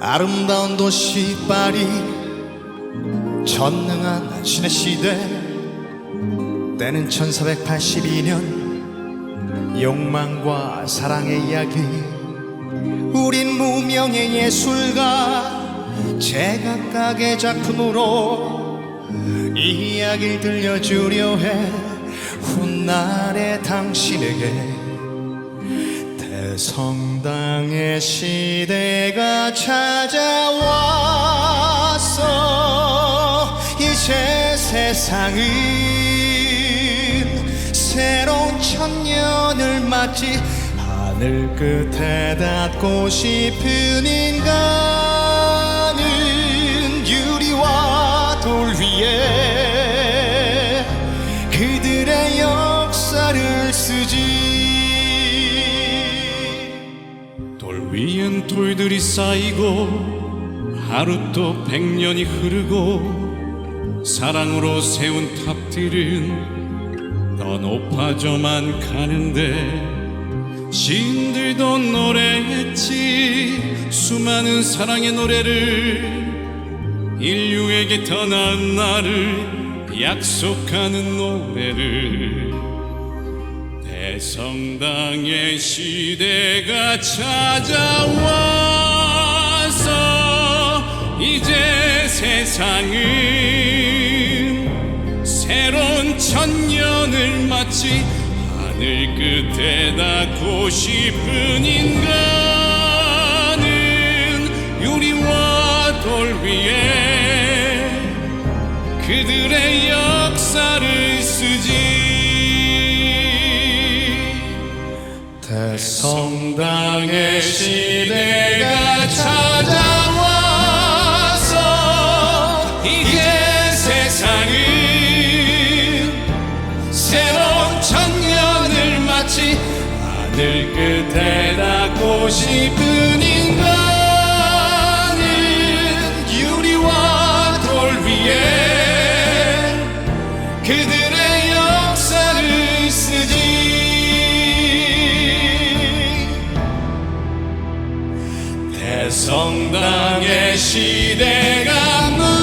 아름다운 도시 파리 전능한 신의 시대. 때는 1482년 욕망과 사랑의 이야기. 우린 무명의 예술가 제각각의 작품으로 이 이야기를 들려주려 해. 훗날의 당신에게 대 성당의 시대가 찾아왔어. 이제 세상은 새로운 천년을 맞지 하늘 끝에 닿고 싶은 인간 돌 위엔 돌들이 쌓이고 하루 또 백년이 흐르고 사랑으로 세운 탑들은 더 높아져만 가는데 시인들도 노래했지 수많은 사랑의 노래를 인류에게 더 나은 날을 약속하는 노래를 대성당의 시대가 찾아와서 이제 세상은 새로운 천년을 맞지 하늘 끝에 닿고 싶은 인간은 유리와 돌 위에 그들의 역사를 쓰지 대성당의 시대가 찾아와서 이제 세상은 새로운 천년을 맞지 하늘 끝에 닿고 싶은 인간은 유리와 돌 위에 그들의 성당의 시대가 문